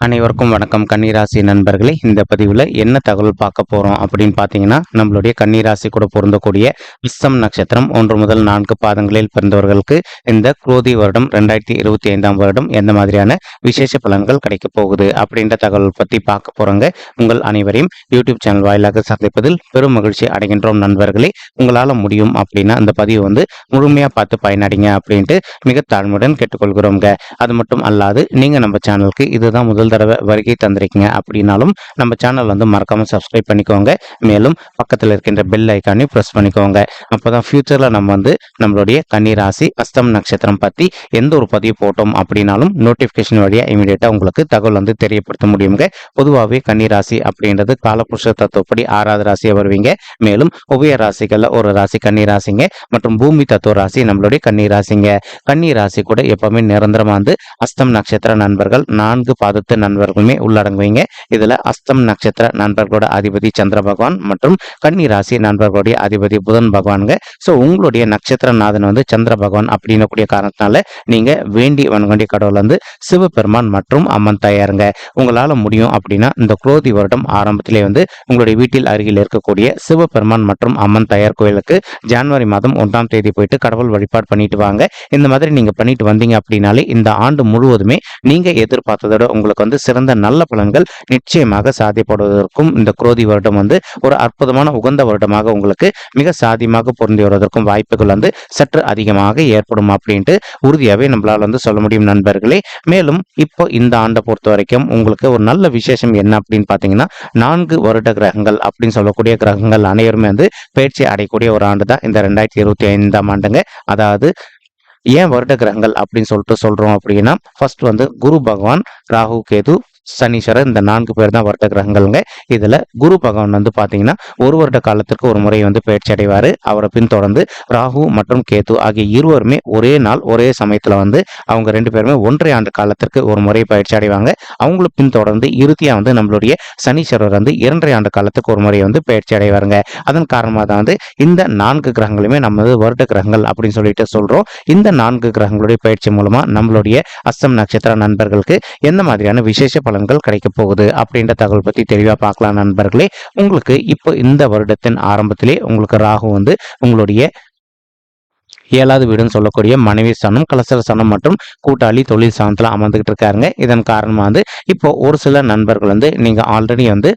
அனைவருக்கும் வணக்கம். கன்னிராசி நண்பர்களே இந்த பதிவில் என்ன தகவல் பார்க்க போகிறோம் அப்படின்னு பார்த்தீங்கன்னா நம்மளுடைய கன்னிராசி கூட பொருந்தக்கூடிய விஸ்தம் நட்சத்திரம் ஒன்று முதல் நான்கு பாதங்களில் பிறந்தவர்களுக்கு இந்த குரோதி வருடம் ரெண்டாயிரத்தி இருபத்தி ஐந்தாம் வருடம் எந்த மாதிரியான விசேஷ பலன்கள் கிடைக்க போகுது அப்படின்ற தகவல் பற்றி பார்க்க போகிறோங்க உங்கள் அனைவரையும் யூடியூப் சேனல் வாயிலாக சந்திப்பதில் பெரும் மகிழ்ச்சி அடைகின்றோம் நண்பர்களே. உங்களால் முடியும் அப்படின்னா அந்த பதிவு வந்து முழுமையாக பார்த்து பயனடைங்க அப்படின்ட்டு மிக தாழ்மையுடன் கேட்டுக்கொள்கிறோங்க அது மட்டும் அல்லாது நீங்கள் நம்ம சேனலுக்கு இதுதான் முதல் தடவை வருகை தந்திருக்கீங்க அப்படின்னாலும் நம்ம சேனல் வந்து மறக்காமல் சப்ஸ்கிரைப் பண்ணிக்கோங்க. மேலும் பக்கத்தில் இருக்கின்ற பெல் ஐக்கானையும் ப்ரெஸ் பண்ணிக்கோங்க. அப்போ தான் ஃப்யூச்சரில் நம்ம வந்து நம்மளுடைய கன்னிராசி அஸ்தம் நட்சத்திரம் பற்றி எந்த ஒரு பதிவு போட்டோம் அப்படின்னாலும் நோட்டிஃபிகேஷன் வழியாக இமீடியட்டாக உங்களுக்கு தகவல் வந்து தெரியப்படுத்த முடியுங்க. பொதுவாகவே கன்னிராசி அப்படின்றது காலபுருஷ தத்துவப்படி ஆறாவது ராசியை வருவீங்க. மேலும் உபய ராசிகளில் ஒரு ராசி கன்னிராசிங்க மற்றும் பூமி தத்துவ ராசி நம்மளுடைய கன்னிராசிங்க. கன்னிராசி கூட எப்பவுமே நிரந்தரமா வந்து அஸ்தம் நட்சத்திர நண்பர்கள் நான்கு பாதத்து நண்பர்களுமே உள்ளடங்குவீங்க. இதுல அஸ்தம் நட்சத்திர நண்பர்களோட அதிபதி சந்திர பகவான் மற்றும் கன்னி ராசி நண்பர்களுடைய அதிபதி புதன் பகவானுங்க. ஸோ உங்களுடைய நட்சத்திர நாதன் வந்து சந்திர பகவான் அப்படின்னக்கூடிய காரணத்தினால நீங்க வேண்டி வன்கொண்டி கடவுள் வந்து சிவபெருமான் மற்றும் அம்மன் தயாருங்க. உங்களால முடியும் அப்படின்னா இந்த குரோதி வருடம் ஆரம்பத்திலே வந்து உங்களுடைய வீட்டில் அருகில் இருக்கக்கூடிய சிவபெருமான் மற்றும் அம்மன் தயார் கோயிலுக்கு ஜனவரி மாதம் ஒன்றாம் தேதி போயிட்டு கடவுள் வழிபாடு பண்ணிட்டு வாங்க. இந்த மாதிரி நீங்க பண்ணிட்டு வந்தீங்க அப்படின்னாலே இந்த ஆண்டு முழுவதுமே நீங்க எதிர்பார்த்ததோட உங்களுக்கு வந்து சிறந்த நல்ல பலன்கள் நிச்சயமாக சாதிப்படுவதற்கும் இந்த குரோதி வருடம் வந்து ஒரு அற்புதமான உகந்த வருடமாக உங்களுக்கு மிக சாதியமாக பொருந்தி வருவதற்கும் வாய்ப்புகள் வந்து சற்று அதிகமாக ஏற்படும் அப்படின்ட்டு உறுதியாகவே நம்மளால் வந்து சொல்ல முடியும் நண்பர்களே. மேலும் இப்போ இந்த ஆண்டை பொறுத்த வரைக்கும் உங்களுக்கு ஒரு நல்ல விசேஷம் என்ன அப்படின்னு பார்த்தீங்கன்னா நான்கு வருட கிரகங்கள் அப்படின்னு சொல்லக்கூடிய கிரகங்கள் அனைவருமே வந்து பயிற்சி அடையக்கூடிய ஒரு ஆண்டு தான் இந்த ரெண்டாயிரத்தி இருபத்தி ஐந்தாம் ஆண்டுங்க. அதாவது ஏன் வருட கிரகங்கள் அப்படின்னு சொல்லிட்டு சொல்றோம் அப்படின்னா ஃபர்ஸ்ட் வந்து குரு பகவான் ராகு கேது சனீஸ்வரர் இந்த நான்கு பேர் தான் வருட கிரகங்கள்ங்க இதுல குரு பகவான் வந்து பாத்தீங்கன்னா ஒரு வருட காலத்திற்கு ஒரு முறை வந்து பயிற்சி அடைவாரு. அவரை பின்தொடர்ந்து ராகு மற்றும் கேத்து ஆகிய இருவருமே ஒரே நாள் ஒரே சமயத்துல வந்து அவங்க ரெண்டு பேருமே ஒன்றரை ஆண்டு காலத்திற்கு ஒரு முறை பயிற்சி அடைவாங்க. அவங்கள பின்தொடர்ந்து இறுதியா வந்து நம்மளுடைய சனீஸ்வரர் வந்து இரண்டரை ஆண்டு காலத்துக்கு ஒரு முறை வந்து பயிற்சி அடைவாருங்க. அதன் காரணமாக தான் வந்து இந்த நான்கு கிரகங்களுமே நம்ம வந்து வருட கிரகங்கள் அப்படின்னு சொல்லிட்டு சொல்றோம். இந்த நான்கு கிரகங்களுடைய பயிற்சி மூலமா நம்மளுடைய அஸ்தம் நட்சத்திர நண்பர்களுக்கு எந்த மாதிரியான விசேஷ பலன்கள் கிடைக்க போகுது அப்படின்ற தகவல் பத்தி தெளிவா பார்க்கலாம் நண்பர்களே. உங்களுக்கு இப்போ இந்த வருடத்தின் ஆரம்பத்திலே உங்களுக்கு ராகு வந்து உங்களுடைய ஏழாவது வீடுன்னு சொல்லக்கூடிய மனைவி ஸ்தானம் கலசர ஸ்தானம் மற்றும் கூட்டாளி தொழில் ஸ்தானத்தில் அமர்ந்துகிட்டு இருக்காருங்க. இதன் காரணமாக வந்து இப்போ ஒரு சில நண்பர்கள் வந்து நீங்கள் ஆல்ரெடி வந்து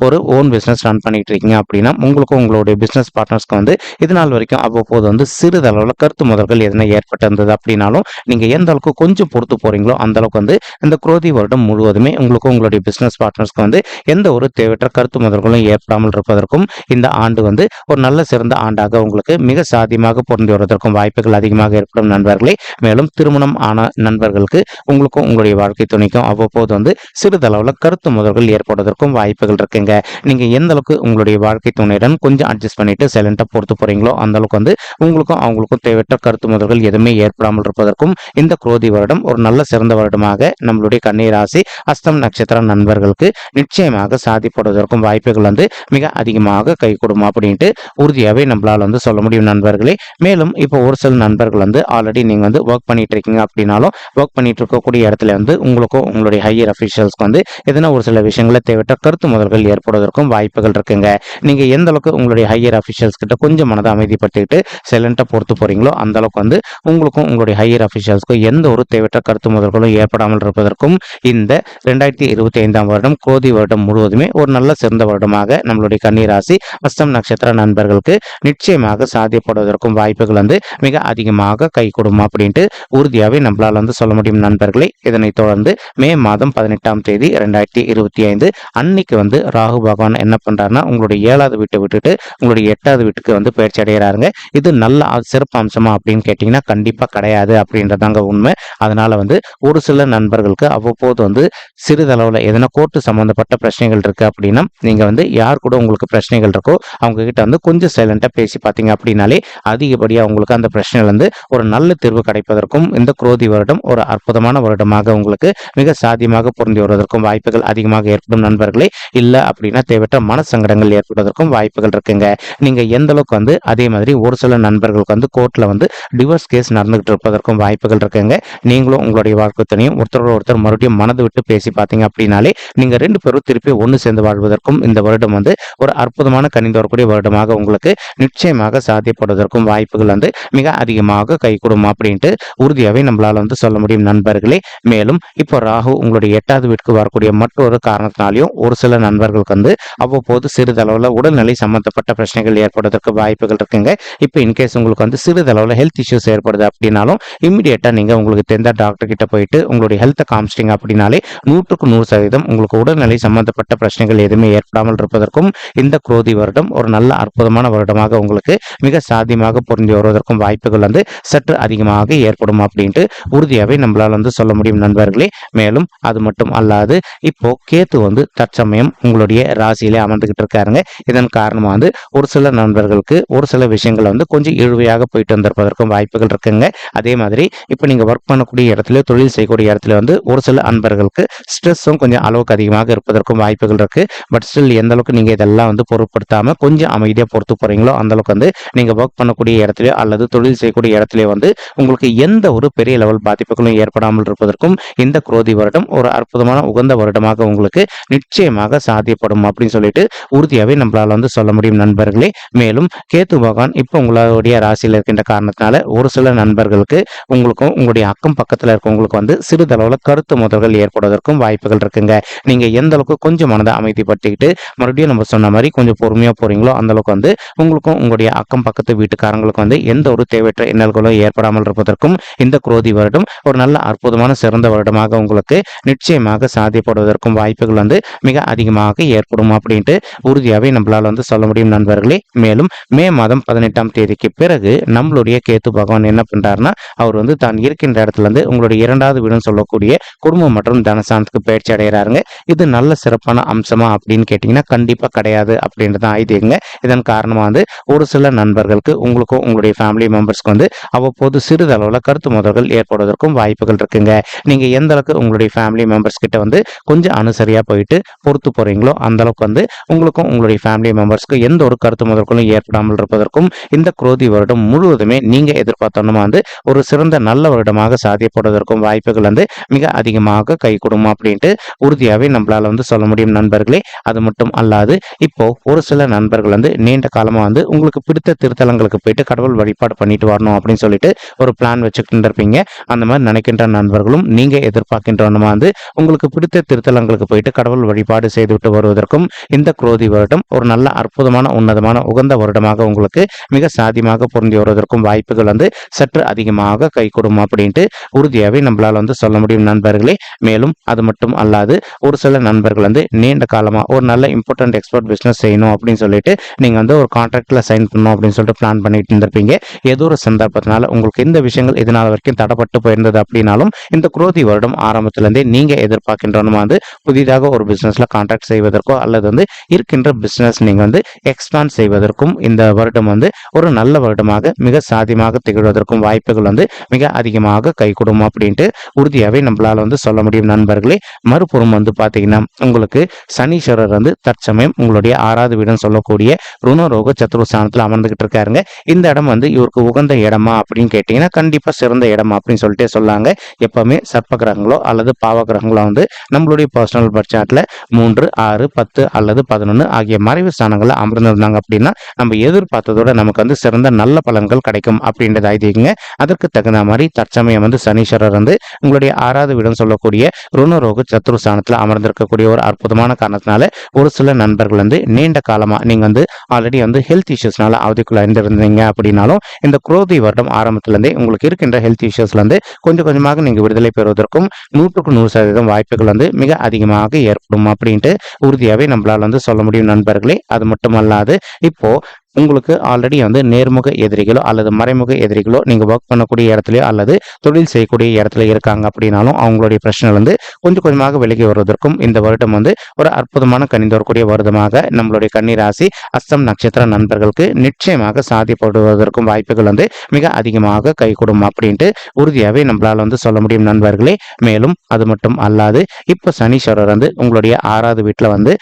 ஒரு ஓன் பிஸ்னஸ் ரன் பண்ணிட்டு இருக்கீங்க அப்படின்னா உங்களுக்கும் உங்களுடைய பிஸ்னஸ் பார்ட்னர்ஸ்க்கு வந்து இது நாள் வரைக்கும் அவ்வப்போது வந்து சிறிதளவில் கருத்து முதல்கள் எதனா ஏற்பட்டிருந்தது அப்படின்னாலும் நீங்கள் எந்த அளவுக்கு கொஞ்சம் பொறுத்து போறீங்களோ அந்த அளவுக்கு வந்து இந்த குரோதி வருடம் முழுவதுமே உங்களுக்கும் உங்களுடைய பிஸ்னஸ் பார்ட்னர்ஸ்க்கு வந்து எந்த ஒரு தேவையற்ற கருத்து முதல்களும் ஏற்படாமல் இருப்பதற்கும் இந்த ஆண்டு வந்து ஒரு நல்ல சிறந்த ஆண்டாக உங்களுக்கு மிக சாத்தியமாக பொருந்தி வருவதற்கும் வாய்ப்புகள் அதிகமாக ஏற்படும் நண்பர்களே. மேலும் திருமணம் ஆன நண்பர்களுக்கு உங்களுக்கும் உங்களுடைய வாழ்க்கை துணைக்கும் அவ்வப்போது வந்து சிறிதளவில் கருத்து முதல்கள் ஏற்படுவதற்கும் வாய்ப்புகள் இருக்குங்க. நீங்க எந்த அளவுக்கு உங்களுடைய வாழ்க்கை துணையுடன் கொஞ்சம் அட்ஜஸ்ட் பண்ணிட்டு சைலண்டா பொறுத்து போறீங்களோ அந்த அளவுக்கு வந்து உங்களுக்கும் அவங்களுக்கும் தேவையற்ற கருத்து முதல்கள் எதுவுமே ஏற்படாமல் இருப்பதற்கும் இந்த குரோதி வருடம் ஒரு நல்ல சிறந்த வருடமாக நம்மளுடைய கண்ணீர் ராசி அஸ்தம் நட்சத்திர நண்பர்களுக்கு நிச்சயமாக சாதிப்படுவதற்கும் வாய்ப்புகள் வந்து மிக அதிகமாக கை கொடுமா அப்படின்ட்டு உறுதியாகவே நம்மளால வந்து சொல்ல முடியும் நண்பர்களே. மேலும் இப்போ ஒரு சில நண்பர்கள் வந்து ஆல்ரெடி நீங்க வந்து ஒர்க் பண்ணிட்டு இருக்கீங்க அப்படின்னாலும் ஒர்க் பண்ணிட்டு இருக்கக்கூடிய இடத்துல வந்து உங்களுக்கும் உங்களுடைய ஹையர் அஃபிஷியல்ஸ்க்கு வந்து எதனா ஒரு சில விஷயங்களை தேவையற்ற கருத்து முதல்கள் ஏற்படுவதற்கும் வாய்ப்புகள் இருக்குங்க. நீங்க எந்த அளவுக்கு உங்களுடைய ஹையர் அஃபிஷியல்ஸ் கிட்ட கொஞ்சம் மனதை அமைதிப்படுத்திக்கிட்டு சைலண்டா பொறுத்து போறீங்களோ அந்த அளவுக்கு வந்து உங்களுக்கும் உங்களுடைய ஹையர் அஃபிஷியல்ஸ்க்கும் எந்த ஒரு தேவையற்ற கருத்து முதல்களும் ஏற்படாமல் இருப்பதற்கும் இந்த ரெண்டாயிரத்தி இருபத்தி ஐந்தாம் வருடம் கோதி வருடம் முழுவதுமே ஒரு நல்ல சிறந்த வருடமாக நம்மளுடைய கன்னிராசி அஸ்தம் நட்சத்திர நண்பர்களுக்கு நிச்சயமாக சாத்தியப்படுவதற்கும் வாய்ப்புகள் வந்து மிக அதிகமாக கை கொடுமா அப்படின்ட்டு உறுதியாகவே நம்மளால் வந்து சொல்ல முடியும் நண்பர்களே. இதனைத் தொடர்ந்து மே மாதம் பதினெட்டாம் தேதி ரெண்டாயிரத்தி இருபத்தி ஐந்து அன்னைக்கு வந்து ராகு பகவான் என்ன பண்ணுறாருன்னா உங்களுடைய ஏழாவது வீட்டை விட்டுட்டு உங்களுடைய எட்டாவது வீட்டுக்கு வந்து பயிற்சி அடைகிறாருங்க. இது நல்ல சிறப்பு அம்சமா அப்படின்னு கேட்டிங்கன்னா கண்டிப்பாக கிடையாது அப்படின்றதாங்க உண்மை. அதனால் வந்து ஒரு சில நண்பர்களுக்கு அவ்வப்போது வந்து சிறிதளவில் எதனா கோர்ட்டு சம்மந்தப்பட்ட பிரச்சனைகள் இருக்குது அப்படின்னா நீங்கள் வந்து யார் கூட உங்களுக்கு பிரச்சனைகள் இருக்கோ அவங்கக்கிட்ட வந்து கொஞ்சம் சைலண்ட்டாக பேசி பார்த்தீங்க அப்படின்னாலே அதிகப்படியாக உங்களுக்கு அந்த பிரச்சனைகள் வந்து ஒரு நல்ல தீர்வு கிடைப்பதற்கும் இந்த குரோதி வருடம் ஒரு அற்புதமான வருடமாக உங்களுக்கு மிக சாத்தியமாக பொருந்தி வருவதற்கும் வாய்ப்புகள் அதிகமாக ஏற்படும் நண்பர்களே. இல்லை அப்படின்னா தேவையற்ற மனசங்கடங்கள் ஏற்படுவதற்கும் வாய்ப்புகள் இருக்குங்க. நீங்க எந்த அளவுக்கு வந்து அதே மாதிரி ஒரு சில நண்பர்களுக்கு வந்து கோர்ட்ல வந்து டிவோர்ஸ் கேஸ் நடந்துகிட்டு இருப்பதற்கும் வாய்ப்புகள் இருக்குங்க. நீங்களும் உங்களுடைய வாழ்க்கை துணையும் ஒருத்தரோட ஒருத்தர் மறுபடியும் மனது விட்டு பேசி பார்த்தீங்க அப்படின்னாலே நீங்க ரெண்டு பேரும் திருப்பி ஒன்று சேர்ந்து வாழ்வதற்கும் இந்த வருடம் வந்து ஒரு அற்புதமான கனிந்து வரக்கூடிய வருடமாக உங்களுக்கு நிச்சயமாக சாத்தியப்படுவதற்கும் வாய்ப்புகள் வந்து மிக அதிகமாக கைகூடும் அப்படின்ட்டு உறுதியாகவே நம்மளால வந்து சொல்ல முடியும் நண்பர்களே. மேலும் இப்போ ராகு உங்களுடைய எட்டாவது வீட்டுக்கு வரக்கூடிய மற்றொரு காரணத்தினாலையும் ஒரு சில நண்பர்கள் நண்பர்களுக்கு வந்து அவ்வப்போது சிறிதளவில் உடல்நிலை சம்பந்தப்பட்ட பிரச்சனைகள் ஏற்படுவதற்கு வாய்ப்புகள் இருக்குங்க. இப்போ இன்கேஸ் உங்களுக்கு வந்து சிறிதளவில் ஹெல்த் இஷ்யூஸ் ஏற்படுது அப்படின்னாலும் இம்மிடியேட்டாக நீங்கள் உங்களுக்கு தெரிந்த டாக்டர் கிட்ட போயிட்டு உங்களுடைய ஹெல்த்தை காமிச்சிட்டிங்க அப்படின்னாலே நூற்றுக்கு நூறு சதவீதம் உங்களுக்கு உடல்நிலை சம்பந்தப்பட்ட பிரச்சனைகள் எதுவுமே ஏற்படாமல் இருப்பதற்கும் இந்த குரோதி வருடம் ஒரு நல்ல அற்புதமான வருடமாக உங்களுக்கு மிக சாத்தியமாக பொருந்தி வருவதற்கும் வாய்ப்புகள் வந்து சற்று அதிகமாக ஏற்படும் அப்படின்ட்டு உறுதியாகவே நம்மளால் வந்து சொல்ல முடியும் நண்பர்களே. மேலும் அது மட்டும் அல்லாது இப்போ கேத்து வந்து தற்சமயம் உங்களுடைய ராசியிலே அமர்ந்துகிட்டு இருக்காருங்க. இதன் காரணமாக வந்து ஒரு சில நண்பர்களுக்கு ஒரு சில விஷயங்கள் வந்து கொஞ்சம் இழுவையாக போயிட்டு வந்திருப்பதற்கும் வாய்ப்புகள் இருக்குங்க. அதே மாதிரி இப்போ நீங்கள் ஒர்க் பண்ணக்கூடிய இடத்துல தொழில் செய்யக்கூடிய இடத்துல வந்து ஒரு சில அன்பர்களுக்கு ஸ்ட்ரெஸ்ஸும் கொஞ்சம் அளவுக்கு அதிகமாக இருப்பதற்கும் வாய்ப்புகள் இருக்கு. பட் ஸ்டில் எந்த அளவுக்கு நீங்கள் இதெல்லாம் வந்து பொருட்படுத்தாமல் கொஞ்சம் அமைதியாக பொறுத்து போறீங்களோ அந்த அளவுக்கு வந்து நீங்கள் ஒர்க் பண்ணக்கூடிய இடத்துல அல்லது தொழில் செய்யக்கூடிய இடத்துல வந்து உங்களுக்கு எந்த ஒரு பெரிய லெவல் பாதிப்புகளும் ஏற்படாமல் இருப்பதற்கும் இந்த குரோதி வருடம் ஒரு அற்புதமான உகந்த வருடமாக உங்களுக்கு நிச்சயமாக சாத்தியப்படும் அப்படின்னு சொல்லிட்டு உறுதியாகவே நம்மளால் வந்து சொல்ல முடியும் நண்பர்களே. மேலும் கேத்து பகவான் இப்போ உங்களுடைய ராசியில் இருக்கின்ற காரணத்தினால ஒரு சில நண்பர்களுக்கு உங்களுக்கும் உங்களுடைய அக்கம் பக்கத்தில் இருக்கவங்களுக்கு வந்து சிறிதளவில் கருத்து முதல்கள் ஏற்படுவதற்கும் வாய்ப்புகள் இருக்குங்க. நீங்கள் எந்த அளவுக்கு கொஞ்சம் மனதை அமைதிப்படுத்திக்கிட்டு மறுபடியும் நம்ம சொன்ன மாதிரி கொஞ்சம் பொறுமையாக போகிறீங்களோ அந்த அளவுக்கு வந்து உங்களுக்கும் உங்களுடைய அக்கம் பக்கத்து வீட்டுக்காரங்களுக்கு வந்து எந்த ஒரு தேவையற்ற இன்னல்களும் ஏற்படாமல் இருப்பதற்கும் இந்த குரோதி வருடம் ஒரு நல்ல அற்புதமான சிறந்த வருடமாக உங்களுக்கு நிச்சயமாக சாதிப்படுவதற்கும் வாய்ப்புகள் வந்து மிக அதிகமாக ஏற்படும் அப்படின்ட்டு உறுதியாகவே நம்மளால் வந்து சொல்ல முடியும் நண்பர்களே. மேலும் மே மாதம் பதினெட்டாம் தேதிக்கு பிறகு நம்மளுடைய கேத்து பகவான் என்ன பண்ணுறாருன்னா அவர் வந்து தான் இருக்கின்ற இடத்துல இருந்து உங்களுடைய இரண்டாவது வீடுன்னு சொல்லக்கூடிய குடும்பம் மற்றும் தனசானத்துக்கு பயிற்சி அடைகிறாருங்க. இது நல்ல சிறப்பான அம்சமா அப்படின்னு கேட்டீங்கன்னா கண்டிப்பா கிடையாது அப்படின்றது தான் ஐதீகங்க. இதன் காரணமா வந்து ஒரு சில நண்பர்களுக்கு உங்களுக்கும் உங்களுடைய ஃபேமிலி மெம்பர்ஸ்க்கு வந்து அவ்வப்போது சிறிதளவில் கருத்து மோதல்கள் ஏற்படுவதற்கும் வாய்ப்புகள் இருக்குங்க. நீங்க எந்த அளவுக்கு உங்களுடைய ஃபேமிலி மெம்பர்ஸ் கிட்ட வந்து கொஞ்சம் அனுசரியா போயிட்டு பொறுத்து போறீங்களோ அந்தளவுக்கு வந்து உங்களுக்கும் உங்களுடைய ஃபேமிலி மெம்பர்ஸ்க்கு எந்த ஒரு கருத்து முதற்களும் ஏற்படாமல் இருப்பதற்கும் இந்த குரோதி வருடம் முழுவதுமே நீங்கள் எதிர்பார்த்தோம்னா வந்து ஒரு சிறந்த நல்ல வருடமாக சாத்தியப்படுவதற்கும் வாய்ப்புகள் வந்து மிக அதிகமாக கை கொடுமா அப்படின்ட்டு உறுதியாகவே நம்மளால் வந்து சொல்ல முடியும் நண்பர்களே. அது மட்டும் அல்லாது இப்போ ஒரு சில நண்பர்கள் வந்து நீண்ட காலமாக வந்து உங்களுக்கு பிடித்த திருத்தலங்களுக்கு போயிட்டு கடவுள் வழிபாடு பண்ணிட்டு வரணும் அப்படின்னு சொல்லிட்டு ஒரு பிளான் வச்சுக்கிட்டு இருப்பீங்க அந்த மாதிரி நினைக்கின்ற நண்பர்களும் நீங்கள் எதிர்பார்க்கின்றவனுமா வந்து உங்களுக்கு பிடித்த திருத்தலங்களுக்கு போயிட்டு கடவுள் வழிபாடு செய்துவிட்டு பெறுவதற்கும் இந்த குரோதி வருடம் ஒரு நல்ல அற்புதமான உன்னதமான உகந்த வருடமாக உங்களுக்கு மிக சாதியமாக பொருந்தி வருவதற்கும் வாய்ப்புகள் வந்து சற்று அதிகமாக கைகூடும் அப்படின்ட்டு உறுதியாகவே நம்மளால் வந்து சொல்ல முடியும் நண்பர்களே. மேலும் அது மட்டும் அல்லாது ஒரு சில நண்பர்கள் வந்து நீண்ட காலமா ஒரு நல்ல இம்பார்ட்டன்ட் எக்ஸ்போர்ட் பிஸ்னஸ் செய்யணும் அப்படின்னு சொல்லிட்டு நீங்க வந்து ஒரு கான்ட்ராக்டில் சைன் பண்ணணும் அப்படின்னு சொல்லிட்டு பிளான் பண்ணிட்டு இருந்திருப்பீங்க. ஏதோ ஒரு சந்தர்ப்பத்தினால உங்களுக்கு இந்த விஷயங்கள் இதனால் வரைக்கும் தடப்பட்டு போயிருந்தது அப்படின்னாலும் இந்த குரோதி வருடம் ஆரம்பத்திலிருந்தே நீங்க எதிர்பார்க்கின்றவனுமா வந்து புதிதாக ஒரு பிசினஸ்ல கான்ட்ராக்ட் செய்வதற்கோ அல்லது வந்து இருக்கின்ற பிஸ்னஸ் நீங்க வந்து எக்ஸ்பாண்ட் செய்வதற்கும் இந்த வருடம் வந்து ஒரு நல்ல வருடமாக மிக சாதியமாக திகழ்வதற்கும் வாய்ப்புகள் வந்து மிக அதிகமாக கை அப்படின்ட்டு உறுதியாகவே நம்மளால வந்து சொல்ல முடியும் நண்பர்களே. மறுபுறம் வந்து பார்த்தீங்கன்னா உங்களுக்கு சனீஸ்வரர் வந்து தற்சமயம் உங்களுடைய ஆறாவது வீடுன்னு சொல்லக்கூடிய ருணரோக சத்துருஸ்தானத்தில் அமர்ந்துகிட்டு இருக்காருங்க. இந்த இடம் வந்து இவருக்கு உகந்த இடமா அப்படின்னு கேட்டிங்கன்னா கண்டிப்பாக சிறந்த இடமா அப்படின்னு சொல்லிட்டு சொல்லாங்க. எப்பவுமே சர்ப்ப கிரகங்களோ அல்லது பாவ கிரகங்களோ வந்து நம்மளுடைய பர்சனல் பட்ஜெட்டில் மூன்று ஆறு பத்து அல்லது பதினொன்று ஆகிய மறைவு ஸ்தானங்களில் அமர்ந்திருந்தாங்க அப்படின்னா நம்ம எதிர்பார்த்ததோட நமக்கு வந்து சிறந்த நல்ல பலன்கள் கிடைக்கும் அப்படின்றது ஐதீகங்க. அதற்கு தகுந்த மாதிரி தற்சமயம் வந்து சனீஸ்வரர் வந்து உங்களுடைய ஆறாவது வீடம் சொல்லக்கூடிய ருணரோக சத்ரு ஸ்தானத்தில் அமர்ந்திருக்கக்கூடிய ஒரு அற்புதமான காரணத்தினால ஒரு சில நண்பர்கள் வந்து நீண்ட காலமாக நீங்கள் வந்து ஆல்ரெடி வந்து ஹெல்த் இஷ்யூஸ்னால அவதிக்குள்ள இருந்திருந்தீங்க அப்படின்னாலும் இந்த குரோதி வருடம் ஆரம்பத்திலிருந்தே உங்களுக்கு இருக்கின்ற ஹெல்த் இஷ்யூஸ்லேருந்து கொஞ்சம் கொஞ்சமாக நீங்கள் விடுதலை பெறுவதற்கும் நூற்றுக்கு நூறு சதவீதம் வாய்ப்புகள் வந்து மிக அதிகமாக ஏற்படும் அப்படின்ட்டு ஒரு உறுதியாகவே நம்மளால் வந்து சொல்ல முடியும் நண்பர்களே. அது மட்டுமல்லாது இப்போ உங்களுக்கு ஆல்ரெடி வந்து நேர்முக எதிரிகளோ அல்லது மறைமுக எதிரிகளோ நீங்கள் ஒர்க் பண்ணக்கூடிய இடத்துலையோ அல்லது தொழில் செய்யக்கூடிய இடத்துல இருக்காங்க அப்படின்னாலும் அவங்களுடைய பிரச்சனை வந்து கொஞ்சம் கொஞ்சமாக விலகி வருவதற்கும் இந்த வருடம் வந்து ஒரு அற்புதமான கணிந்து வரக்கூடிய வருடமாக நம்மளுடைய கன்னிராசி அஸ்தம் நட்சத்திர நண்பர்களுக்கு நிச்சயமாக சாதிப்படுவதற்கும் வாய்ப்புகள் வந்து மிக அதிகமாக கைகூடும் அப்படின்ட்டு உறுதியாகவே நம்மளால் வந்து சொல்ல முடியும் நண்பர்களே. மேலும் அது மட்டும் அல்லாது இப்போ சனீஸ்வரர் வந்து உங்களுடைய ஆறாவது வீட்டில் வந்து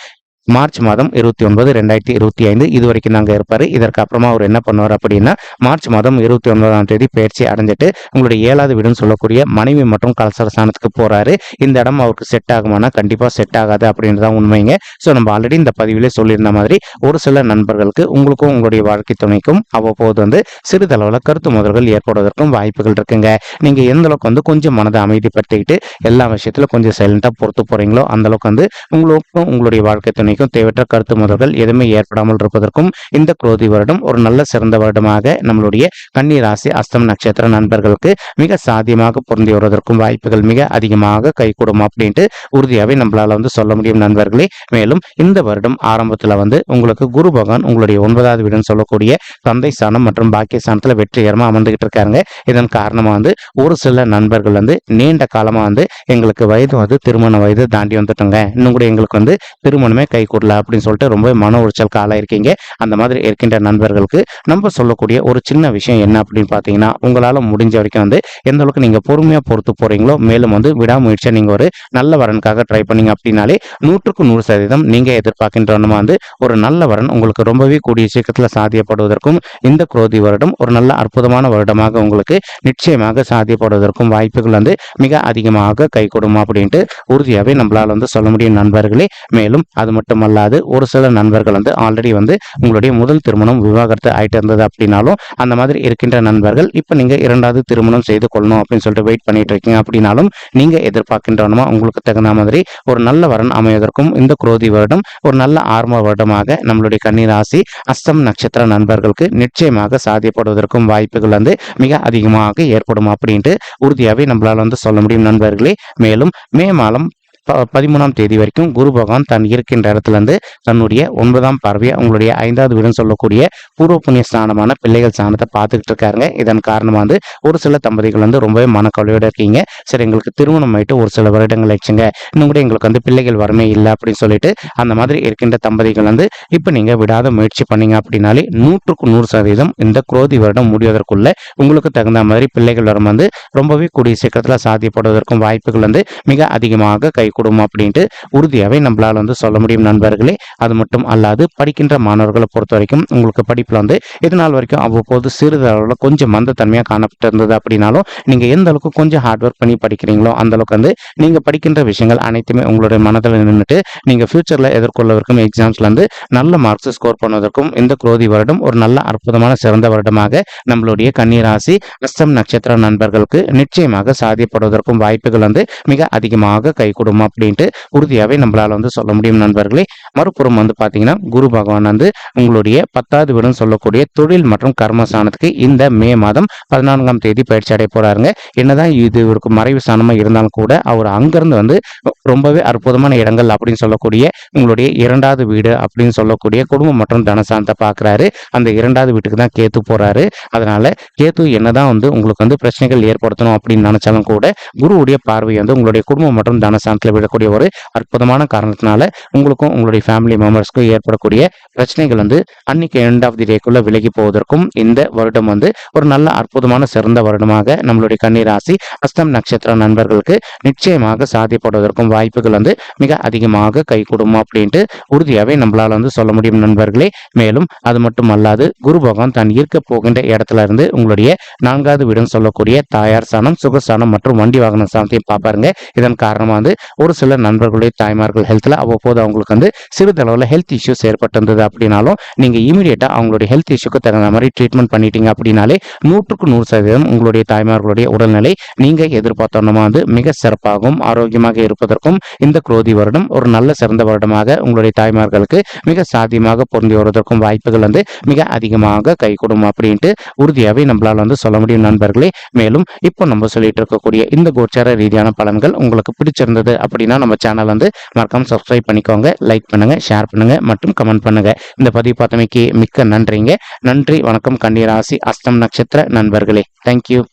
மார்ச் மாதம் இருபத்தி ஒன்பது ரெண்டாயிரத்தி இருபத்தி ஐந்து. இது வரைக்கும் நாங்கள் இருப்பார். இதற்கு அப்புறமா அவர் என்ன பண்ணுவார் அப்படின்னா மார்ச் மாதம் இருபத்தி ஒன்பதாம் தேதி பயிற்சி அடைஞ்சிட்டு உங்களுடைய ஏழாவது வீடுன்னு சொல்லக்கூடிய மனைவி மற்றும் கலசர ஸ்தானத்துக்கு போறாரு. இந்த இடம் அவருக்கு செட் ஆகுமானா கண்டிப்பாக செட் ஆகாது அப்படின்றதான் உண்மைங்க. ஸோ நம்ம ஆல்ரெடி இந்த பதிவிலே சொல்லியிருந்த மாதிரி ஒரு சில நண்பர்களுக்கு உங்களுக்கும் உங்களுடைய வாழ்க்கை துணைக்கும் அவ்வப்போது வந்து சிறிதளவில் கருத்து முதல்கள் ஏற்படுவதற்கும் வாய்ப்புகள் இருக்குங்க. நீங்க எந்த அளவுக்கு வந்து கொஞ்சம் மனதை அமைதிப்படுத்திக்கிட்டு எல்லா விஷயத்திலும் கொஞ்சம் சைலண்டா பொறுத்து போறீங்களோ அந்த அளவுக்கு வந்து உங்களுக்கும் உங்களுடைய வாழ்க்கை துணை துணைக்கும் தேவையற்ற கருத்து முதல்கள் எதுவுமே ஏற்படாமல் இருப்பதற்கும் இந்த குரோதி வருடம் ஒரு நல்ல சிறந்த வருடமாக நம்மளுடைய கன்னி ராசி அஸ்தம் நட்சத்திர நண்பர்களுக்கு மிக சாத்தியமாக பொருந்தி வருவதற்கும் வாய்ப்புகள் மிக அதிகமாக கைகூடும் அப்படின்ட்டு உறுதியாகவே நம்மளால வந்து சொல்ல முடியும் நண்பர்களே. மேலும் இந்த வருடம் ஆரம்பத்தில் வந்து உங்களுக்கு குரு பகவான் உங்களுடைய ஒன்பதாவது வீடுன்னு சொல்லக்கூடிய தந்தை ஸ்தானம் மற்றும் பாக்கிய ஸ்தானத்தில் வெற்றிகரமாக அமர்ந்துகிட்டு இருக்காங்க இதன் காரணமாக வந்து ஒரு சில நண்பர்கள் வந்து நீண்ட காலமாக வந்து எங்களுக்கு வயது வந்து திருமண வயது தாண்டி வந்துட்டோங்க. இன்னும் கூட எங்களுக்கு வந்து திருமணமே கை கூடல அப்படின்னு சொல்லிட்டு ரொம்ப மன உளைச்சலுக்கு ஆளாயிருக்கீங்க அந்த மாதிரி இருக்கின்ற நண்பர்களுக்கு நம்ம சொல்லக்கூடிய ஒரு சின்ன விஷயம் என்ன அப்படின்னு பார்த்தீங்கன்னா உங்களால் முடிஞ்ச வரைக்கும் வந்து எந்த அளவுக்கு நீங்கள் பொறுமையாக பொறுத்து போறீங்களோ மேலும் வந்து விடாமுயற்சியாக நீங்கள் ஒரு நல்ல வரனுக்காக ட்ரை பண்ணீங்க அப்படின்னாலே நூற்றுக்கு நூறு சதவீதம் நீங்கள் எதிர்பார்க்கின்றனமா வந்து ஒரு நல்ல வரன் உங்களுக்கு ரொம்பவே கூடிய சீக்கிரத்தில் சாத்தியப்படுவதற்கும் இந்த குரோதி வருடம் ஒரு நல்ல அற்புதமான வருடமாக உங்களுக்கு நிச்சயமாக சாத்தியப்படுவதற்கும் வாய்ப்புகள் வந்து மிக அதிகமாக கை கொடுமா அப்படின்ட்டு உறுதியாகவே நம்மளால் வந்து சொல்ல முடியும் நண்பர்களே. மேலும் அது மட்டும் மட்டுமல்லாது ஒரு சில நண்பர்கள் வந்து ஆல்ரெடி வந்து உங்களுடைய முதல் திருமணம் விவாகரத்து ஆயிட்டு இருந்தது அப்படின்னாலும் அந்த மாதிரி இருக்கின்ற நண்பர்கள் இப்போ நீங்கள் இரண்டாவது திருமணம் செய்து கொள்ளணும் அப்படின்னு சொல்லிட்டு வெயிட் பண்ணிட்டு இருக்கீங்க அப்படின்னாலும் நீங்கள் எதிர்பார்க்கின்றனமா உங்களுக்கு தகுந்த மாதிரி ஒரு நல்ல வரன் அமைவதற்கும் இந்த குரோதி வருடம் ஒரு நல்ல ஆரம்ப வருடமாக நம்மளுடைய கன்னிராசி அஸ்தம் நட்சத்திர நண்பர்களுக்கு நிச்சயமாக சாத்தியப்படுவதற்கும் வாய்ப்புகள் வந்து மிக அதிகமாக ஏற்படும் அப்படின்ட்டு உறுதியாகவே நம்மளால் வந்து சொல்ல முடியும் நண்பர்களே. மேலும் மே மாதம் பதிமூணாம் தேதி வரைக்கும் குரு பகவான் தன் இருக்கின்ற இடத்துலேருந்து தன்னுடைய ஒன்பதாம் பார்வையை உங்களுடைய ஐந்தாவது வீடுன்னு சொல்லக்கூடிய பூர்வ புண்ணிய ஸ்தானமான பிள்ளைகள் ஸ்தானத்தை பார்த்துக்கிட்டு இருக்காருங்க. இதன் காரணமாக வந்து ஒரு சில தம்பதிகள் வந்து ரொம்பவே மனக்கவலையோடு இருக்கீங்க. சரி எங்களுக்கு திருமணம் ஆயிட்டு ஒரு சில வருடங்கள் ஆச்சுங்க இன்னும் கூட எங்களுக்கு வந்து பிள்ளைகள் வரமே இல்லை அப்படின்னு சொல்லிட்டு அந்த மாதிரி இருக்கின்ற தம்பதிகள் வந்து இப்போ நீங்கள் விடாத முயற்சி பண்ணீங்க அப்படின்னாலே நூற்றுக்கு நூறு சதவீதம் இந்த குரோதி வருடம் முடிவதற்குள்ள உங்களுக்கு தகுந்த மாதிரி பிள்ளைகள் வரும் வந்து ரொம்பவே கூடிய சீக்கிரத்தில் சாத்தியப்படுவதற்கும் வாய்ப்புகள் வந்து மிக அதிகமாக கை கொடுக்கும் அப்படின்ட்டு உறுதியாகவே நம்மளால் வந்து சொல்ல முடியும் நண்பர்களே. அது மட்டும் அல்லாது படிக்கின்ற மாணவர்களை பொறுத்த வரைக்கும் உங்களுக்கு படிப்பில் வந்து இது நாள் வரைக்கும் அவ்வப்போது சிறிதளவில் கொஞ்சம் மந்தத்தன்மையாக காணப்பட்டு இருந்தது அப்படின்னாலும் நீங்கள் எந்த அளவுக்கு கொஞ்சம் ஹார்ட் ஒர்க் பண்ணி படிக்கிறீங்களோ அந்த அளவுக்கு வந்து நீங்கள் படிக்கின்ற விஷயங்கள் அனைத்துமே உங்களுடைய மனதில் நின்றுட்டு நீங்கள் ஃபியூச்சரில் எதிர்கொள்ளவிருக்கும் எக்ஸாம்ஸ்ல வந்து நல்ல மார்க்ஸ் ஸ்கோர் பண்ணுவதற்கும் இந்த குரோதி வருடம் ஒரு நல்ல அற்புதமான சிறந்த வருடமாக நம்மளுடைய கன்னிராசி அஸ்தம் நட்சத்திர நண்பர்களுக்கு நிச்சயமாக சாதியப்படுவதற்கும் வாய்ப்புகள் வந்து மிக அதிகமாக கை அப்படின்ட்டு உறுதியாகவே நம்மளால் வந்து சொல்ல முடியும் நண்பர்களே. மறுபுறம் வந்து பார்த்தீங்கன்னா குரு பகவான் வந்து உங்களுடைய பத்தாவது வீடுன்னு சொல்லக்கூடிய தொழில் மற்றும் கர்மஸ்தானத்துக்கு இந்த மே மாதம் பதினான்காம் தேதி பயிற்சி அடைய போறாருங்க. என்னதான் இது இவருக்கு மறைவு ஸ்தானமாக இருந்தாலும் கூட அவர் அங்கிருந்து வந்து ரொம்பவே அற்புதமான இடங்கள் அப்படின்னு சொல்லக்கூடிய உங்களுடைய இரண்டாவது வீடு அப்படின்னு சொல்லக்கூடிய குடும்பம் மற்றும் தனசாந்தத்தை பார்க்குறாரு அந்த இரண்டாவது வீட்டுக்கு தான் கேத்து போறாரு. அதனால கேத்து என்னதான் வந்து உங்களுக்கு வந்து பிரச்சனைகள் ஏற்படுத்தணும் அப்படின்னு நினைச்சாலும் கூட குருவுடைய பார்வை வந்து உங்களுடைய குடும்பம் மற்றும் தனசாந்தத்தில் விடக்கூடிய ஒரு அற்புதமான காரணத்தினால உங்களுக்கும் உங்களுடைய ஃபேமிலி மெம்பர்ஸ்க்கும் ஏற்படக்கூடிய பிரச்சனைகள் வந்து அன்னைக்கு எண்ட் ஆஃப் தி டேக்குள்ள விலகி போவதற்கும் இந்த வருடம் வந்து ஒரு நல்ல அற்புதமான சிறந்த வருடமாக நம்மளுடைய கன்னிராசி அஸ்தம் நட்சத்திர நண்பர்களுக்கு நிச்சயமாக சாதிப்படுவதற்கும் வாய்ப்புகள் வந்து மிக அதிகமாக கை கொடுமா அப்படின்ட்டு உறுதியாகவே நம்மளால வந்து சொல்ல முடியும் நண்பர்களே. மேலும் அது மட்டும் அல்லாது குரு பகவான் தான் ஈர்க்க போகின்ற இடத்துல இருந்து உங்களுடைய நான்காவது வீடுன்னு சொல்லக்கூடிய தாயார் சாணம் சுகஸ்தானம் மற்றும் வண்டி வாகன சாணத்தையும் பார்ப்பாருங்க. இதன் காரணமாக வந்து ஒரு சில நண்பர்களுடைய தாய்மார்கள் ஹெல்த்தில் அவ்வப்போது அவங்களுக்கு வந்து சிறிதளவில் ஹெல்த் இஷ்யூஸ் ஏற்பட்டிருந்தது அப்படின்னாலும் நீங்கள் இமீடியட்டாக அவங்களுடைய ஹெல்த் இஷ்யூக்கு தகுந்த மாதிரி ட்ரீட்மெண்ட் பண்ணிட்டீங்க அப்படின்னாலே நூற்றுக்கு நூறு சதவீதம் உங்களுடைய தாய்மார்களுடைய உடல்நிலை நீங்கள் எதிர்பார்த்தோன்னா வந்து மிக சிறப்பாகவும் ஆரோக்கியமாக இருப்பதற்கும் இந்த குரோதி வருடம் ஒரு நல்ல சிறந்த வருடமாக உங்களுடைய தாய்மார்களுக்கு மிக சாத்தியமாக பொருந்தி வருவதற்கும் வாய்ப்புகள் வந்து மிக அதிகமாக கைகூடும் அப்படின்ட்டு உறுதியாகவே நம்மளால் வந்து சொல்ல முடியும் நண்பர்களே. மேலும் இப்போ நம்ம சொல்லிட்டு இருக்கக்கூடிய இந்த கோச்சார ரீதியான பலன்கள் உங்களுக்கு பிடிச்சிருந்தது அப்படின்னா நம்ம சேனல் வந்து மறக்காம சப்ஸ்கிரைப் பண்ணிக்கோங்க லைக் பண்ணுங்க ஷேர் பண்ணுங்க மற்றும் கமெண்ட் பண்ணுங்க. இந்த பதிவு பார்த்தமைக்கு மிக்க நன்றிங்க. நன்றி வணக்கம் கன்னிராசி அஸ்தம் நட்சத்திர நண்பர்களே. தேங்க்யூ